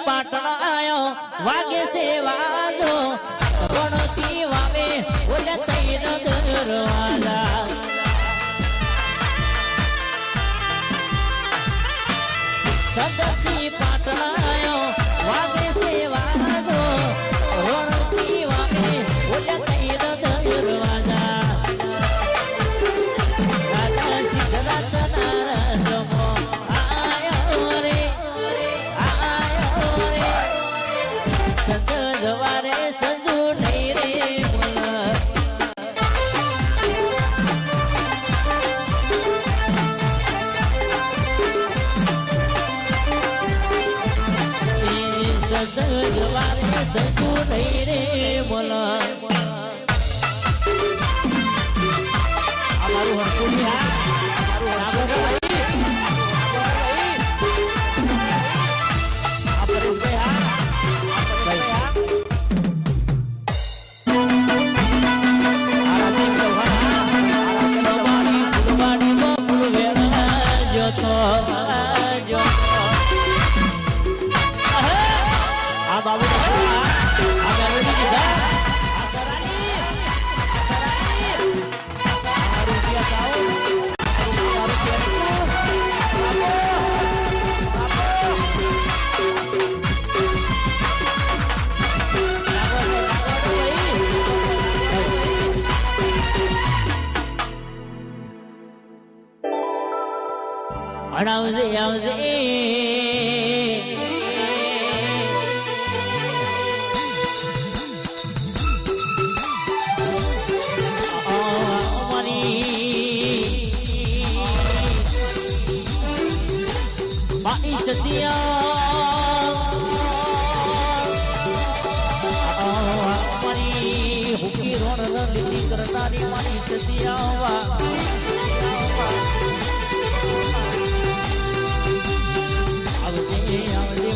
પાટણ આયો વાગે છે જવારે સંજુ નહીં રે બોલ. આ બાબુ આ મેલોડી કીધા આવજે આવજે. સતિયા મારી હુકી રોણ રણનીતિ કરનારી મારી સતિયા આવજે આવજે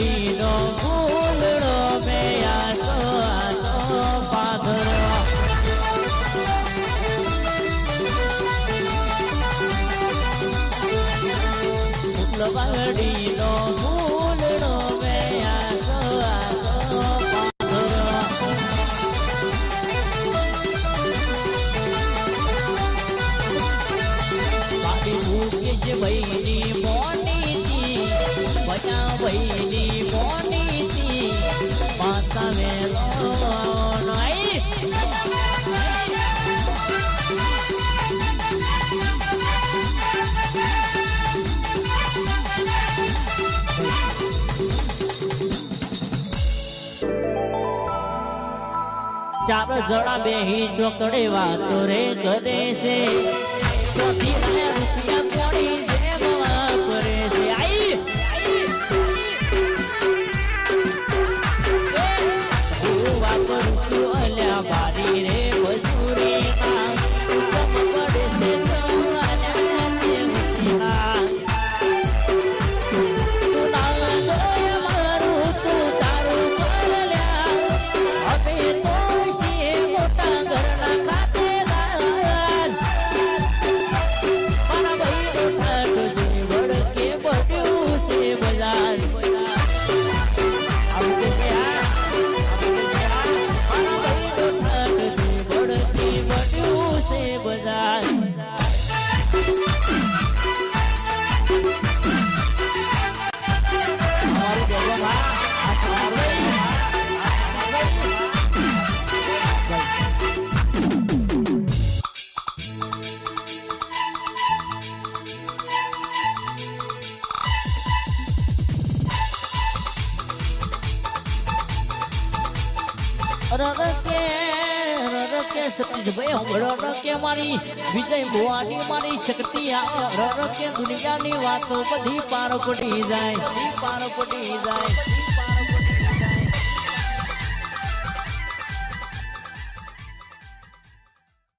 લગડીનો ફૂલડો મે આસો પાધરો લગડીનો ફૂલડો બચા ભાઈની મોનીથી માતા મેલો નાઈ ચાર જણા બેહી ચોકડે વાતો રે કરે છે ચોથી ને રૂપિયા કોણી રરકે રરકે સતીશભાઈ હું કે મારી, વિજય ભુવાની મારી શક્તિ રરકે દુનિયાની વાતો બધી પાર પડી જાય પાર પડી જાય.